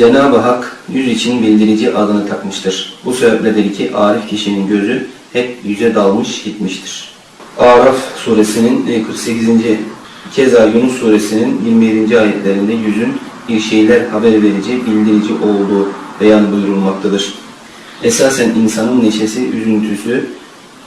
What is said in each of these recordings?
Cenab-ı Hak yüz için bildirici adını takmıştır. Bu sebepledir ki arif kişinin gözü hep yüze dalmış gitmiştir. Araf suresinin e, 48. Keza Yunus suresinin 27. ayetlerinde yüzün bir şeyler haber verici, bildirici olduğu beyan buyurulmaktadır. Esasen insanın neşesi, üzüntüsü,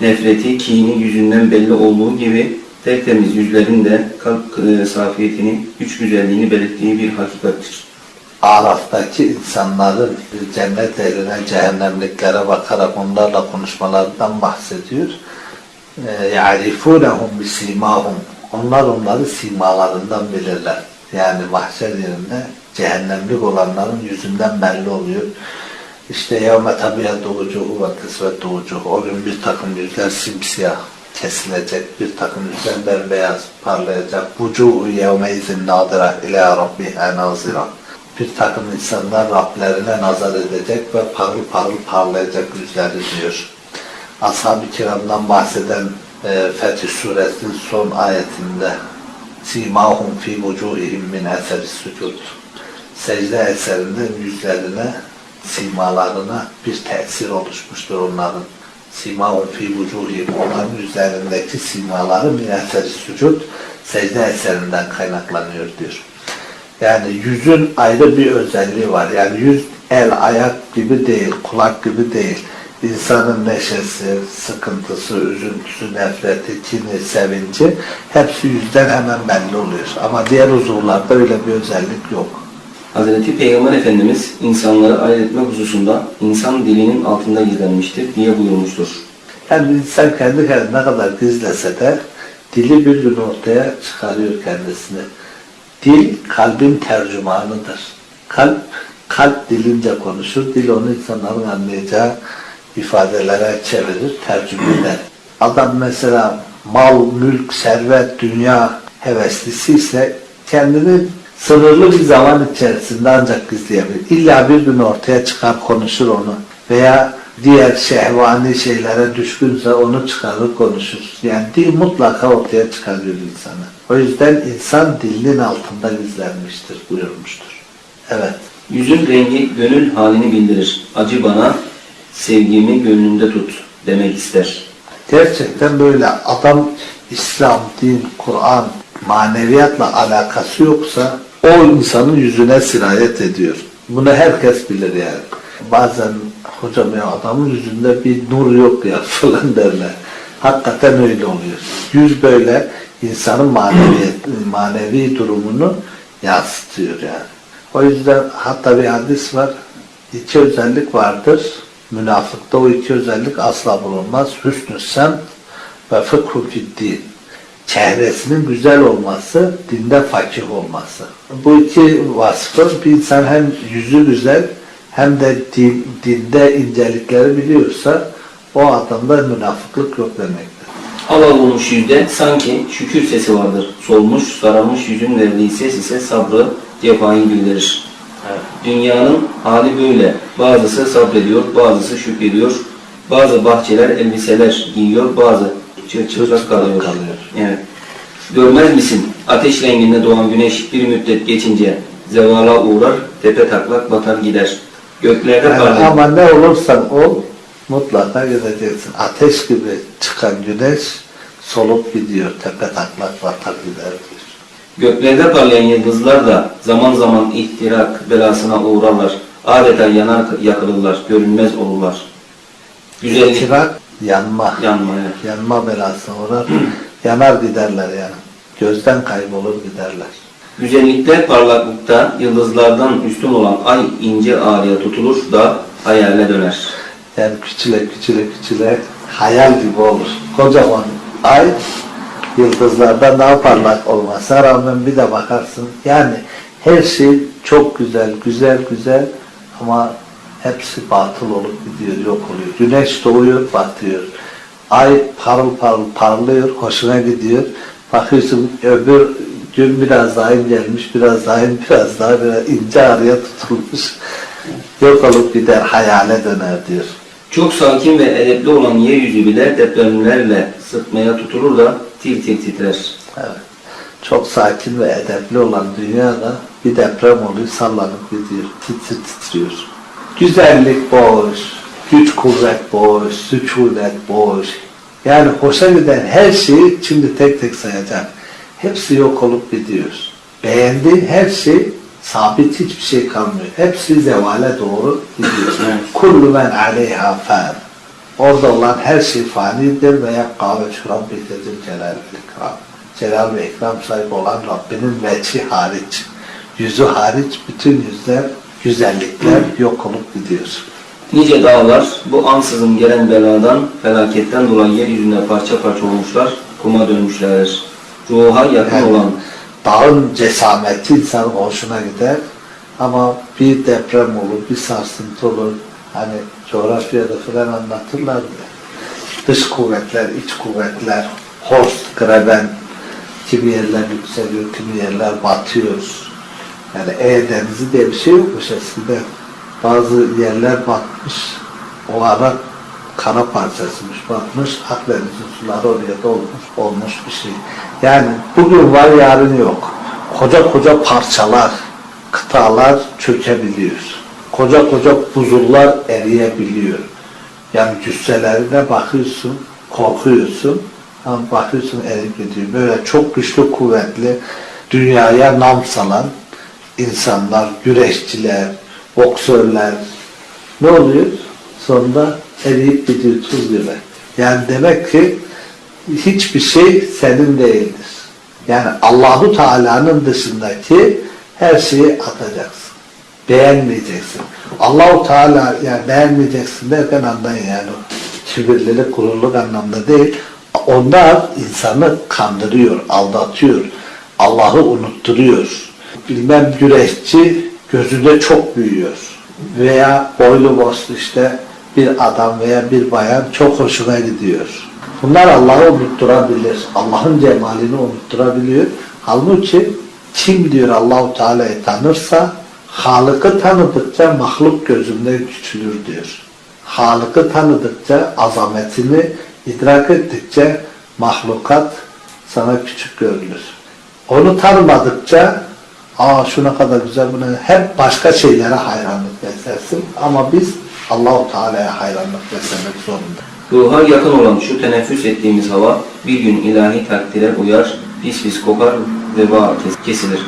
nefreti, kini yüzünden belli olduğu gibi tertemiz yüzlerin de kalp e, safiyetini, güç güzelliğini belirttiği bir hakikattir. Araf'taki insanların cennet ehline, cehennemliklere bakarak onlarla konuşmalarından bahsediyor. يَعْرِفُونَهُمْ بِسِيمَاهُمْ Onlar onları simalarından bilirler. Yani mahşer yerinde cehennemlik olanların yüzünden belli oluyor. İşte يَوْمَ تَبِيَدُ وُجُهُ وَتَسْوَدُ وُجُهُ O gün bir takım yüzler simsiyah kesilecek, bir takım yüzler bembeyaz parlayacak. وُجُهُ يَوْمَيْزٍ نَاظِرَةً اِلَى رَبِّهَا نَاظِرَةً bir takım insanlar Rablerine nazar edecek ve parıl parıl parlayacak yüzleri diyor. Ashab-ı kiramdan bahseden e, Fetih suresinin son ayetinde Simahum fi vucuhihim min eseri sucud Secde eserinde yüzlerine, simalarına bir tesir oluşmuştur onların. Simahum fi vucuhihim onların yüzlerindeki simaları min eseri sucud secde eserinden kaynaklanıyor diyor. Yani yüzün ayrı bir özelliği var. Yani yüz el, ayak gibi değil, kulak gibi değil. İnsanın neşesi, sıkıntısı, üzüntüsü, nefreti, kini, sevinci hepsi yüzden hemen belli oluyor. Ama diğer uzuvlarda öyle bir özellik yok. Hazreti Peygamber Efendimiz insanları ayırt etmek hususunda insan dilinin altında gizlenmiştir diye buyurmuştur. Yani insan kendi kendine ne kadar gizlese de dili bir gün ortaya çıkarıyor kendisini. Dil kalbin tercümanıdır. Kalp, kalp dilince konuşur. Dil onu insanların anlayacağı ifadelere çevirir, tercüme eder. Adam mesela mal, mülk, servet, dünya heveslisi ise kendini sınırlı bir zaman içerisinde ancak gizleyebilir. İlla bir gün ortaya çıkar konuşur onu. Veya diğer şehvani şeylere düşkünse onu çıkarır konuşur. Yani dil mutlaka ortaya çıkarıyor insanı. O yüzden insan dilinin altında gizlenmiştir buyurmuştur. Evet. Yüzün rengi gönül halini bildirir. Acı bana, sevgimi gönlünde tut demek ister. Gerçekten böyle adam İslam, din, Kur'an, maneviyatla alakası yoksa o insanın yüzüne sirayet ediyor. Bunu herkes bilir yani. Bazen hocam ya adamın yüzünde bir nur yok ya falan derler. Hakikaten öyle oluyor. Yüz böyle insanın manevi, manevi durumunu yansıtıyor yani. O yüzden hatta bir hadis var. İki özellik vardır. Münafıkta o iki özellik asla bulunmaz. Hüsnü sem ve fıkhu din. Çehresinin güzel olması, dinde fakih olması. Bu iki vasfı bir insan hem yüzü güzel hem de din, dinde incelikleri biliyorsa o adamda münafıklık yok demektir. Al olmuş yüzde sanki şükür sesi vardır. Solmuş, sararmış yüzün verdiği ses ise sabrı, cefayı bildirir. Dünyanın hali böyle. Bazısı sabrediyor, bazısı şükrediyor. Bazı bahçeler elbiseler giyiyor, bazı çıplak kalıyor. kalıyor. Evet. Görmez misin? Ateş renginde doğan güneş bir müddet geçince zevala uğrar, tepe taklak batar gider. Göklerde Yani parlayan ama ne olursan ol mutlaka gideceksin. Ateş gibi çıkan güneş solup gidiyor. Tepe taklak batar gider diyor. Göklerde parlayan yıldızlar da zaman zaman ihtirak belasına uğrarlar. Adeta yanar yakılırlar, görünmez olurlar. Güzellik, İtirak yanma. yanma evet. Yanma belasına uğrar. Yanar giderler yani. Gözden kaybolur giderler. Güzellikte, parlaklıkta yıldızlardan üstün olan ay ince ağrıya tutulur da hayale döner. Yani küçüle küçüle küçüle hayal gibi olur. Kocaman ay yıldızlardan daha parlak olmasına rağmen bir de bakarsın. Yani her şey çok güzel, güzel güzel ama hepsi batıl olup gidiyor, yok oluyor. Güneş doğuyor, batıyor. Ay parıl parıl parlıyor, hoşuna gidiyor. Bakıyorsun öbür gün biraz daha incelmiş, biraz daha biraz daha biraz ince araya tutulmuş. Yok olup gider, hayale döner diyor. Çok sakin ve edepli olan yeryüzü bile depremlerle sıkmaya tutulur da tir tir titrer. Evet. Çok sakin ve edepli olan dünya da Bir deprem oluyor, sallanıp gidiyor, titri titriyor. Güzellik boş, güç kuvvet boş, sükunet boş. Yani hoşa giden her şeyi şimdi tek tek sayacak. Hepsi yok olup gidiyor. Beğendiğin her şey sabit hiçbir şey kalmıyor. Hepsi zevale doğru gidiyor. Evet. Kullu men aleyha fan. Orada olan her şey fanidir veya kahve şurab bitedir celal ve ikram. Celal ve ikram sahibi olan Rabbinin veçhi hariç, yüzü hariç bütün yüzler, güzellikler yok olup gidiyor. Nice dağlar bu ansızın gelen beladan, felaketten dolayı yeryüzünde parça parça olmuşlar, kuma dönmüşlerdir. Ruha yakın Yani olan dağın cesameti insan hoşuna gider ama bir deprem olur, bir sarsıntı olur. Hani coğrafyada falan anlatırlar ya. Dış kuvvetler, iç kuvvetler, Horst, Greben, kimi yerler yükseliyor, kimi yerler batıyor. Yani E denizi diye bir şey yokmuş eskiden. Bazı yerler batmış, o ara kara parçasıymış batmış, Akdeniz'in suları oraya dolmuş, olmuş bir şey. Yani bugün var yarın yok. Koca koca parçalar, kıtalar çökebiliyor. Koca koca buzullar eriyebiliyor. Yani cüsselerine bakıyorsun, korkuyorsun ama bakıyorsun eriyip gidiyor. Böyle çok güçlü, kuvvetli, dünyaya nam salan insanlar, güreşçiler, boksörler ne oluyor? Sonunda eriyip gidiyor tuz gibi. Yani demek ki hiçbir şey senin değildir. Yani Allahu Teala'nın dışındaki her şeyi atacaksın. Beğenmeyeceksin. Allahu Teala yani beğenmeyeceksin derken anlayın yani kibirlilik, gururluk anlamda değil. Onlar insanı kandırıyor, aldatıyor. Allah'ı unutturuyor. Bilmem güreşçi gözünde çok büyüyor. Veya boylu boslu işte bir adam veya bir bayan çok hoşuna gidiyor. Bunlar Allah'ı unutturabilir. Allah'ın cemalini unutturabiliyor. Halbuki kim diyor Allahu Teala'yı tanırsa Halık'ı tanıdıkça mahluk gözünde küçülür diyor. Halık'ı tanıdıkça azametini idrak ettikçe mahlukat sana küçük görülür. Onu tanımadıkça aa şu ne kadar güzel bu ne hep başka şeylere hayranlık beslersin ama biz Allahu Teala'ya hayranlık beslemek zorunda. Ruha yakın olan şu teneffüs ettiğimiz hava bir gün ilahi takdire uyar, pis pis kokar, veba kes- kesilir.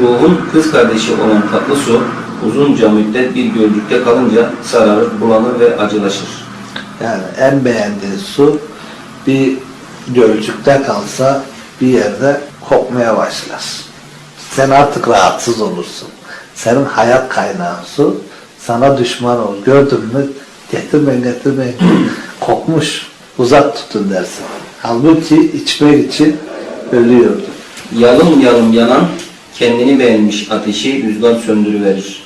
Ruhun kız kardeşi olan tatlı su uzunca müddet bir gölcükte kalınca sararır, bulanır ve acılaşır. Yani en beğendiğin su bir gölcükte kalsa bir yerde kokmaya başlar. Sen artık rahatsız olursun. Senin hayat kaynağın su sana düşman olur. Gördün mü getirmeyin getirmeyin kokmuş uzak tutun dersin. Halbuki içmek için ölüyordu. Yalım yalım yanan, kendini beğenmiş ateşi rüzgar söndürüverir.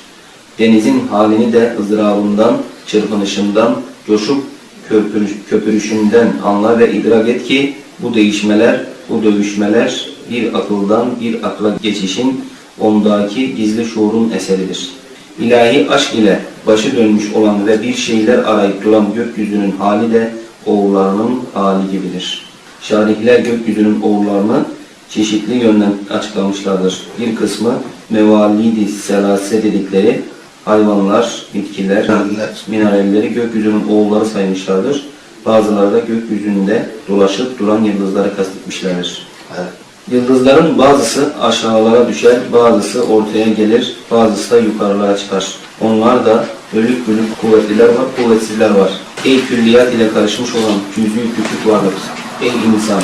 Denizin halini de ızdırabından, çırpınışından, coşup köpürüş, köpürüşünden anla ve idrak et ki bu değişmeler, bu dövüşmeler bir akıldan bir akla geçişin ondaki gizli şuurun eseridir. İlahi aşk ile başı dönmüş olan ve bir şeyler arayıp duran gökyüzünün hali de oğullarının hali gibidir. Şarihler gökyüzünün oğullarını çeşitli yönden açıklamışlardır. Bir kısmı mevalidi selase dedikleri hayvanlar, bitkiler, Mineraller. mineralleri gökyüzünün oğulları saymışlardır. Bazıları da gökyüzünde dolaşıp duran yıldızları kastetmişlerdir. Evet. Yıldızların bazısı aşağılara düşer, bazısı ortaya gelir, bazısı da yukarılara çıkar. Onlar da bölük bölük kuvvetliler var, kuvvetsizler var. Ey külliyat ile karışmış olan cüz'i küçük varlık, ey insan,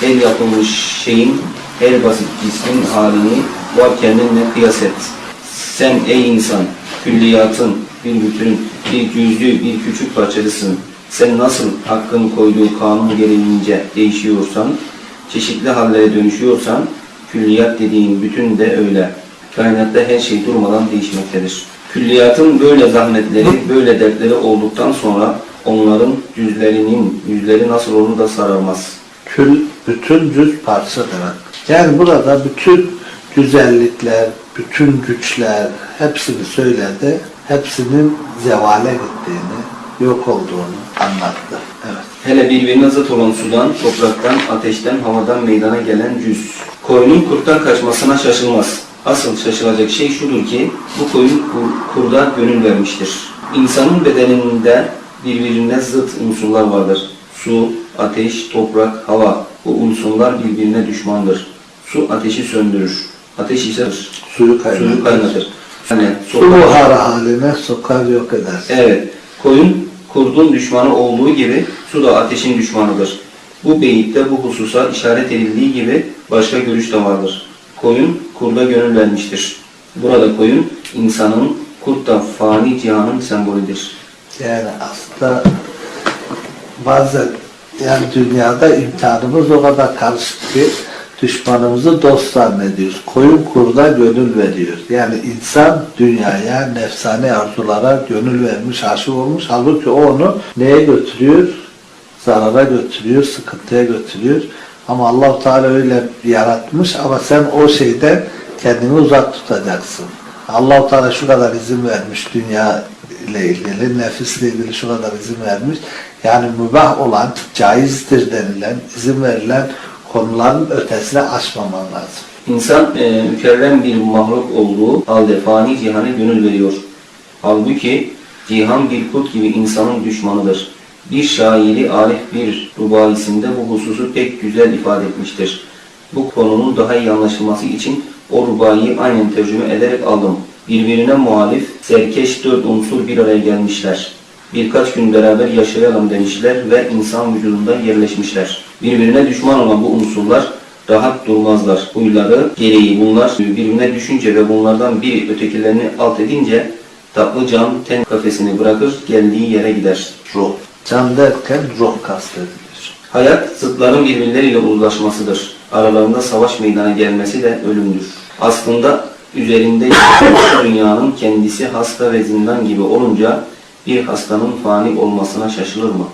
her yapılmış şeyin, her basit cismin halini var kendinle kıyas et. Sen ey insan, külliyatın bir bütünün, bir cüz'ü, bir küçük parçasısın. Sen nasıl hakkın koyduğu kanun gereğince değişiyorsan, çeşitli hallere dönüşüyorsan, külliyat dediğin bütün de öyle. Kainatta her şey durmadan değişmektedir. Külliyatın böyle zahmetleri, böyle dertleri olduktan sonra onların yüzlerinin yüzleri nasıl olur da sararmaz. Kül, bütün cüz parça demek. Yani burada bütün güzellikler, bütün güçler hepsini söyledi. Hepsinin zevale gittiğini, yok olduğunu anlattı. Hele birbirine zıt olan sudan, topraktan, ateşten, havadan meydana gelen cüz. Koyunun kurttan kaçmasına şaşılmaz. Asıl şaşılacak şey şudur ki bu koyun kur- kurda gönül vermiştir. İnsanın bedeninde birbirine zıt unsurlar vardır. Su, ateş, toprak, hava. Bu unsurlar birbirine düşmandır. Su ateşi söndürür. Ateş ise Suyu kaynatır. suyu kaynatır. Yani Su sokak- buharı haline sokar yok eder. Evet, koyun kurdun düşmanı olduğu gibi su da ateşin düşmanıdır. Bu beyitte bu hususa işaret edildiği gibi başka görüş de vardır. Koyun kurda gönül vermiştir. Burada koyun insanın kurtta fani cihanın sembolüdür. Yani aslında bazen yani dünyada imtihanımız o kadar karışık ki düşmanımızı dost zannediyoruz. Koyun kurda gönül veriyor. Yani insan dünyaya, nefsani arzulara gönül vermiş, aşık olmuş. Halbuki o onu neye götürüyor? Zarara götürüyor, sıkıntıya götürüyor. Ama allah Teala öyle yaratmış ama sen o şeyden kendini uzak tutacaksın. allah Teala şu kadar izin vermiş dünya ile ilgili, nefisle ilgili şu kadar izin vermiş. Yani mübah olan, caizdir denilen, izin verilen konuların ötesine açmaman lazım. İnsan e, mükerrem bir mahluk olduğu halde fani cihana gönül veriyor. Halbuki cihan bir kurt gibi insanın düşmanıdır. Bir şairi Arif bir rubaisinde bu hususu pek güzel ifade etmiştir. Bu konunun daha iyi anlaşılması için o rubayı aynen tercüme ederek aldım. Birbirine muhalif, serkeş dört unsur bir araya gelmişler. Birkaç gün beraber yaşayalım demişler ve insan vücudunda yerleşmişler. Birbirine düşman olan bu unsurlar rahat durmazlar. Huyları gereği bunlar birbirine düşünce ve bunlardan biri ötekilerini alt edince tatlı can ten kafesini bırakır geldiği yere gider. Ruh. Can derken ruh kastedilir. Hayat zıtların birbirleriyle uzlaşmasıdır. Aralarında savaş meydana gelmesi de ölümdür. Aslında üzerinde dünyanın kendisi hasta ve zindan gibi olunca bir hastanın fani olmasına şaşılır mı?